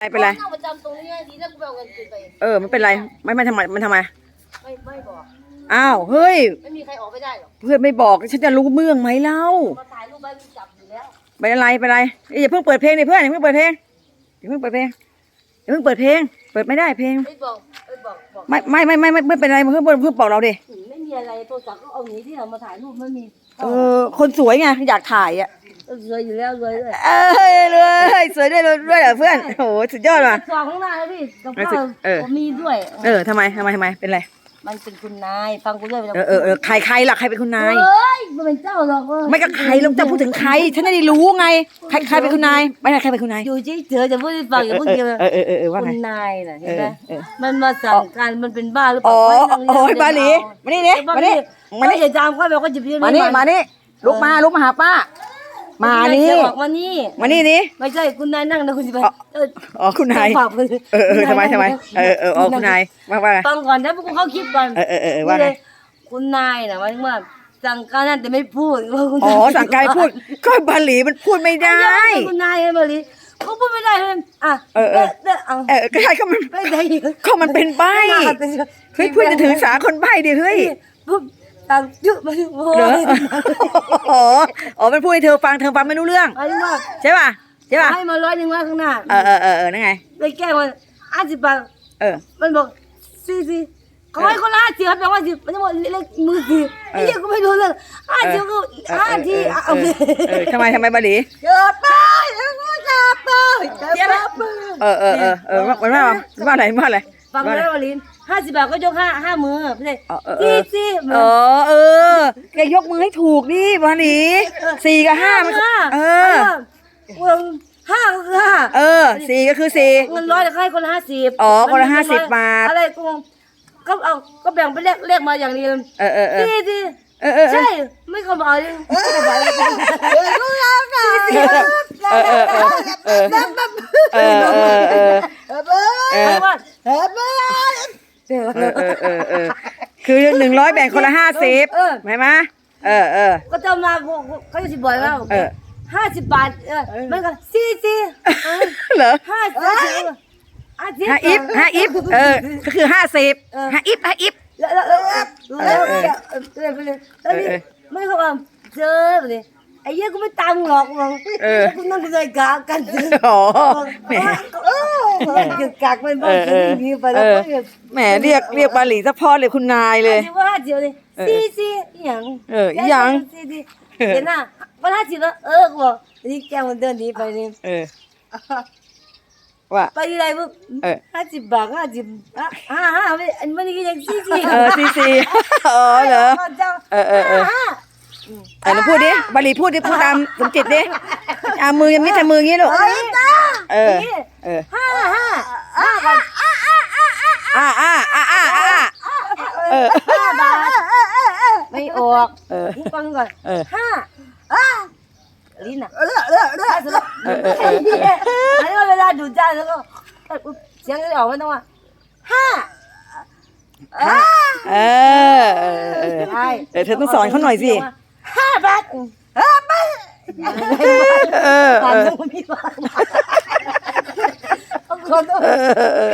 ไม่เป็นไรนั่งประจำตรงนี้ไงดีนะกูไปเอาเงินคืนไปเออไม่เป็นไรไม่ไม่ทำไมมันทำไมไม่ไม่บอก อ้าวเฮ้ย ไม่มีใครออกไม่ได้หรอกเพื่อนไม่บอกฉันจะรู้เมื่องไหมเล่ามาถ่ายรูปไว้จับอยู่แล้วเป็นอะไรเป็นไรเอ้ยอย่าเพิ่งเปิดเพลงดิเพื่อนอย่าเพิ่งเปิดเพลงอย่าเพิ่งเปิดเพลงอย่าเพิ่งเปิดเพลง เปิดไม่ได้เพลงไม่บอกไม่บอกบอกไม่ไม่ไม่ไม่ไม่ไม่เป็นไรเพื่อนเพื่อนเพื่อนบอกเราดิอืมไม่มีอะไรโทรศัพท์ก็เอาหนีที่เรามาถ่ายรูปไม่มีเออคนสวยไงอยากถ่ายอะ เออรวยอยู่แล้วรวยเลยเอ้ยเลยสวยด้วยด้วยเหรอเพื่อนโอ้โหสุดยอดว่ะซองข้างหน้าเลยพี่กับเออข้าวเออผมมีด้วย เออทำไมทำไมทำไมเป็นไรมันเป็นคุณนายฟังกูด้วยเออเออเออใครใครล่ะใครเป็นคุณนายเฮ้ยมันเป็นเจ้าหรอกเว้ยไม่ก็ใครลงจะพูดถึงใครฉันไม่ได้รู้ไงใครใครเป็นคุณนายไม่ใช่ใครเป็นคุณนายอยู่เฉยๆจะพูดให้ฟังอย่าพูดเยอะเออเออเออเออว่าคุไงณนายน่ะเห็นไหมเออเออมันมาสั่งการมันเป็นบ้าหรือเปอ๋ล่าอไม่ต้องเรียกโอ้ยบาหลีมานี่เนี่ยบ้ามาหลีนี่มามานี่นี่อย่าจามเขาแบบว่าจะพี่มานี่มานี่ลุกมาลุกมาหาป้า มานี่จะบอกมานี่ มานี่นี่ ไม่ใช่คุณนายนั่งนะคุณจะไปอ๋อเอออ๋อคุณนายฝากมือเออเออทำไมทำไมเออเอออ๋อคุณนายว่าว่าไงฟังก่อนนะพวกกูเข้าคลิปก่อนเออเออเออเออว่าไงคุณนายน่ะหมายถึงว่าสั่งการนั่นแต่ไม่พูดว่าคุณอ๋อสั่งกายพูดก็บาหลีมันพูดไม่ได้ไม่ใช่คุณนายไอ้มาลีเขาพูดไม่ได้เลยอะเออเออเด้อเอาเออก็ใช่ก็มันไม่ได้ก็มันเป็นใบ้เฮ้ยเพื่อนจะถือสาคนใบ้ดิเฮ้ย ปุ๊บสั่งยุบมาโอ้เหรอยอ๋ออ๋อมันพูดให้เธอฟังเธอฟังไม่รู้เรื่องหมายถึงว่าใช่ป่ะใช่ป่ะให้มาร้อยหนึ่งไว้ข้างหน้าเออเออเออเออนั่นไงเลยแก้มันห้าสิบบาทเออ มันบอกซีซีเขาให้คนละห้าสิบแปลว่าสิบมันจะบอกเลขมือสิไอ้เหี้ยก็ไม่รู้เรื่องห้าสิบก็ห้าทีเอาเออเออทำไมทำไมบาหลีเจอป้าเจอป้าเจอป้าเจอป้าเออเออเออเออว่ามันว่ามันว่าอะไรมันว่าอะไร ฟังว่าอะไรแล้ววลินห้าสิบบาทก็ยกห้าห้ามือไม่ใช่เออเออเอซีอซีเออเออแกยกมือให้ถูกดิบาหลีสี่กับห้ามันเออห้าก็คือห้าเออสี่ก็คือสี่เงินร้อยแต่ให้คนละห้าสิบอ๋อคนละ50บาทอะไรกูก็เอาก็แบ่งไปเลขเลขมาอย่างเดียวเออเออเออซีซีเออเออเอใช่อไม่เข้ามาเลยไม่เข้ามาเลย เออเออเออเออเออเออเออเออเออเออคือหนึ่งร้อยแบ่งคนละห้าสิบไหมมะเออเออก็จะมาเขาจะบ่อยว่าห้าสิบบาทเออมันก็ซีซีเหรอห้าสิบห้าอิฟห้าอิฟเออก็คือห้าสิบห้าอิฟห้าอิฟแล้วแล้วแล้วแล้วแล้วไปเลยแล้วนี่ไม่เข้ามาเจอเลย ไอ้เหี้ยกูไม่ตามหรอกมึงกูนั่งกูใจกากันอ๋อแหมเออเกิดกากมันบ้างกินนี้ไปแล้วก็แหมเรียกเรียกบาหลีซะพ่อเลยคุณนายเลยสิว่าเจียวเลยซีซีอย่างซีซีเห็นหน้าวันห้าสิบแล้วเออกูบอกนี่แกมันเดินหนีไปนี่เออว่า ไปที่ไหนปุ๊บห้าสิบบาทห้าสิบห้าห้าไม่อันนี้ก็ยังซีซี เออซีซีอ๋อเหรอเจ้าเออเออเออ ห้า เออลองพูดดิบาหลีพูดดิพูดตามสมจิตดิเอามือยังไม่ทำมืออย่างนี้ลูกเฮ้ยตาเออเออห้าห้าห้าบาทอ่าอ่าอ่าอ่าอ่าเออห้าบาทไม่ออกเออนี่ฟังก่อนเออห้าลิ้นอะเออเออเอออันนี้เวลาดูดใจแล้วก็เสียงจะออกไม่ต้องว่าห้าเออเออเออใช่เออเธอต้องสอนเขาหน่อยสิห้า บาทเออเออผ่านตรงนี้มาคน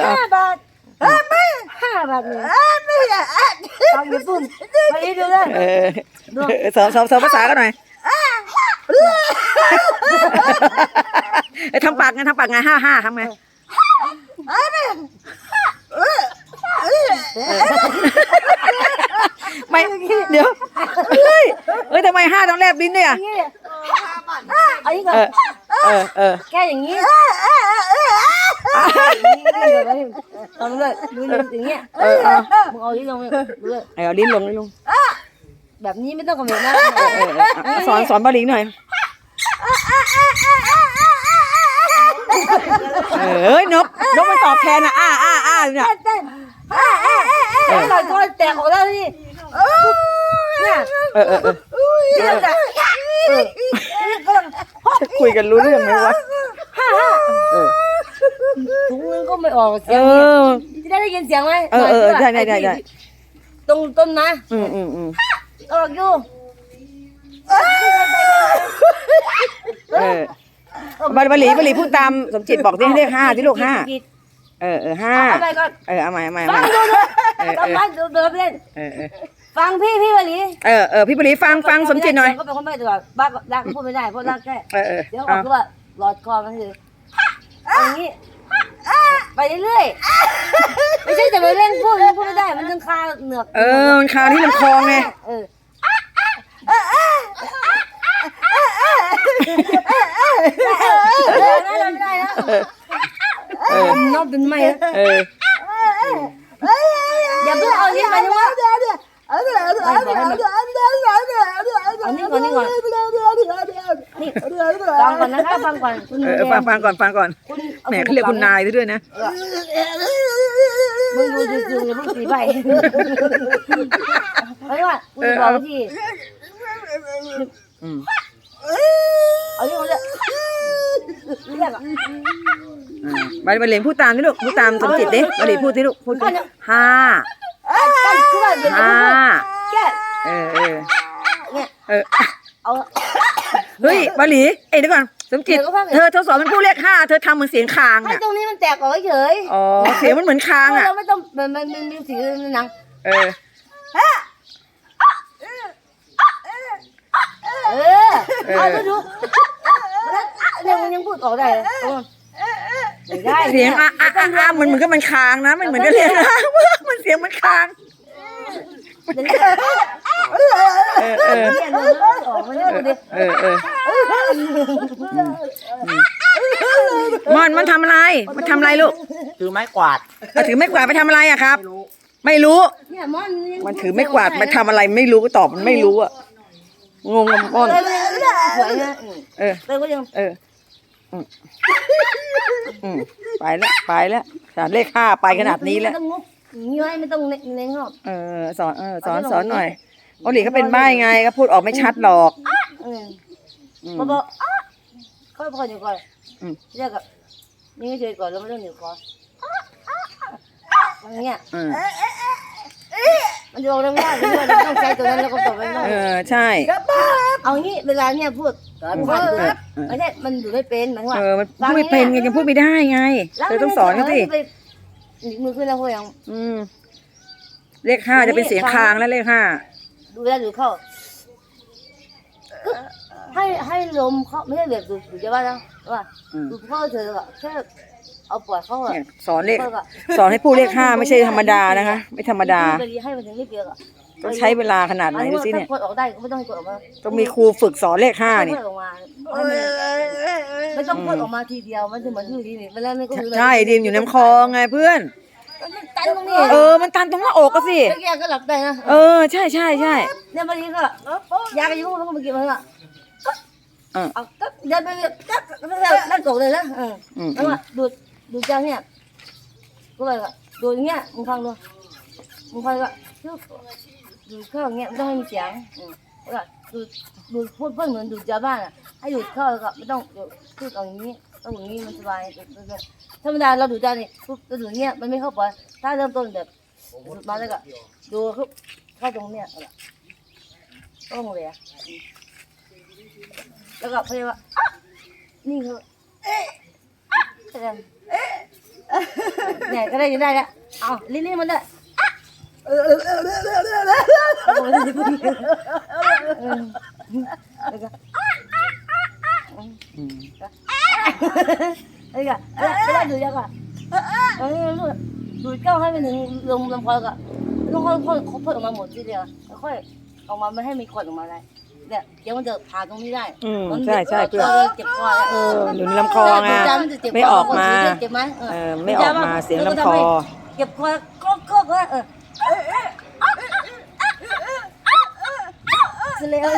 ห้าบาทห้าบาทเลยฟังเดี๋ยวปุ่มไปดูเลยเออสอนสอนสอนภาษากันหน่อยเออทำปากไงทำปากไงห้าห้าทำไงไม่เดี๋ยว ห้าต้องแลบลิ้นด้วยอะนี่อันนี้ก็เออเออเออแค่อย่างนี้ทำเลยดูอย่างเงี้ยเออเออมึงเอาที่ลงดูเลยเอาลิ้นลงลิ้นลงแบบนี้ไม่ต้องกระเม็ดนะเออเออสอนสอนบาหลีหน่อยเออเฮ้ยนกนกมันตอบแทนอะอ้าอ้าอ้าเนี่ยเต้นเต้นต่อยตัวแตกออกแล้วนี่เนี่ ยเออเออเออนี่แหละคุยกันรู้เรื่องไหมวะเออ ถุงนึงก็ไม่ออกเสีเอยงอจะได้ยินเสียงไหมเออเออได้ได้ได้ได้ ตรงต้นนะอืมอืมอืมออกอยู่เออบาบาหลีบาหลีพูดตามสมจิตบอกดิให้เลขห้าที่ลูกห้ากิจเออเออห้าเอาไปก่อนเออเอาใหม่เอาใหม่เอาฟัใหงม่ดูดูเออเออทำไมดูเดินไปเล่น เออเออ ฟังพี่พี่วันนี้เออเออพี่บาหลีฟังฟังสมจิตหน่อย ก็เป็นคนไม่ตลอดบ้าก็รักก็พูดไม่ได้เพราะรักแค่เออเออเดี๋ยวบอเอากคือว่าหลอดคอมันคือเอาอย่างนี้ไปเรื่อยๆไม่ใช่จะไปเล่นพูดพูดไม่ได้มันต้องคาเหนือกเออมันคาที่ลำคอไงเออเออไม่ได้ไม่ได้นะเออนอกเป็นไม่นะเอออย่าเพิ่งเอาลิ้นไปนะว่า เอานี่ก่อนนี่ก่อนนี่ฟังก่อนนะคะฟังก่อนคุณเออฟังฟังก่อนฟังก่อนคุณแหมเขาเรียกคุณนายซะด้วยนะมึงดูดูดูอย่าเพิ่งตีใบเพราะว่าคุณบอกที่อืมเอานี่มาเลยเรียกอะอืมาบาหลีพูดตามที่ลูกพูดตามสมจิตดิบาหลีพูดที่ลูกพูดห้าห้า เออเออเนี่ยเออเอาเฮ้ยบาหลีเอ้ยเดี๋ยวก่อนสมจิต เดี๋ยวก็ฟังเธอเธอสอนมันพูดเลขห้าเธอทำเหมือนเสียงคางให้อะตรงนี้มันแตกออกเฉยอ๋อเสียงมันเหมือนคางอะ เราไม่ต้องมันมันมันมีสีในหนังเออเออ เอาดูดูยังยังพูดออกได้เลยไม่ได้เสียงอะอะอะอะมันเหมือนกับมันคางนะไม่เหมือนกับเรียกนะมันเสียงมันคาง เดี๋ยวนี้ เออเออออกมาเนี่ยดูดิเออเออมันมันทำอะไร มันทำอะไรลูกถือไม้กวาดเอาถือไม่กวาดไปทำอะไรอะครับ ไม่รู้เนี่ยมอนมันถือไม่กวาดมันทำอะไรไม่รู้ก็ตอบมันไม่รู้อะงงกับม่อนเลยสวยนะเออก็ยังเอออืมอืมไปแล้วไปแล้วขนาดเลขห้าไปขนาดนี้แล้ว ไม่ต้องงบย้อยไม่ต้องเน้นงอบเออสอนเออสอนสอนหน่อย โอหลีเขาเป็นใบ้ไงก็พูดออกไม่ชัดหรอกอืมอืมพอบอกค่อยพออยู่ก่อนอืม เรียกกับนี่เฉยก่อนแล้วไม่ต้องเหนียวคออย่างเงี้ยอืมมันจะบอกได้ไม่ได้ไม่ได้ต้องใช้ตัวนั้นแล้วก็บอกไม่ได้เออใช่ เอางี้เวลาเนี่ยพูดพูดไม่ใช่มันอยู่ไม่เป็นหมายว่า เออมันพูดไม่เป็นไงยังพูดไม่ได้ไงเธอต้องสอนเขาสิหนีมือขึ้นแล้วพวกยังอืมเลขห้าจะเป็นเสียงคางแล้วเลขห้า ดูแล้วดูเข้าให้ให้ลมเขาไม่ใช่แบบดูดูจะว่าแล้วว่าอืม ดูเข้าเธออะแค่เอาปล่อยเขาอะ เนี่ยสอนเลขสอนให้พูดเลขห้าไม่ใช่ธรรมดานะคะ ไม่ธรรมดาให้มันถึงไม่เปียกอะต้องใช้เวลาขนาดไหนดูสิเนี่ยถ้ากดออกได้ก็ไม่ต้องให้กดออกมาต้องมีครูฝึกสอนเลขห้านี่ ไม่ต้องกดออกมาไม่ต้องกดออกมาทีเดียวมันจะเหมือนที่ดีนี่เวลาไม่ก็คือใช่ดีมอยู่น้ำคอไงเพื่อน มันตันตรงนี้เออ มันตันตรงหน้าอกก็สิ แล้วแกก็หลับได้นะเออ ใช่ใช่ใช่เนี่ยบางทีก็ยากระยุ่งแล้วก็มาเก็บมันละเออเอาก็เดินไปก็ก็นั่นกดเลยนะเอออืมแล้วว่าดูดดูดจังเนี่ยก็เลยก็ดูอย่างเงี้ยมึงฟังดูมึงฟังก็ดูเข้าอย่างเงี้ยไม่ต้องให้มีเสียงอืมแล้วก็ดูดูพูดเพื่อนเหมือนดูดยาบ้านอะให้ดูดเข้าแล้วก็ไม่ต้องพูดเอาอย่างนี้ ต้องอย่างนี้มันสบายธรรมดาเราดูดได้นี่ปุ๊บเราดูอย่างเงี้ยมันไม่เข้าไปถ้าเริ่มต้นแบบดูดมาแล้วก็ดูเข้าตรงเนี้ยเอาล่ะต้องเลยอะแล้วก็พยายามว่าอ๊ะนี่คือแสดงเนี่ยก็ได้ยังได้แล้วเอาลิ้นๆมันได้เออเออเออเออเออเออเออแล้วก็ อืม แล้วก็แล้วดูยังอะเออ ดูดเข้าให้มันถึงลมลำคอก็ต้องค่อยค่อยค่อยพ่นออกมาหมดทีเดียวค่อยออกมาไม่ให้มีควันออกมาได้เนี่ยเดี๋ยวมันจะผ่าตรงนี้ได้อืมใช่ใช่เพื่อนเจ็บคอแล้วเอออยู่ในลำคอไงไม่ออกมา เจ็บไหมเออไม่ออกมาเสียงลำคอ เจ็บคอก็ก็ก็เออเสร็จแล้ว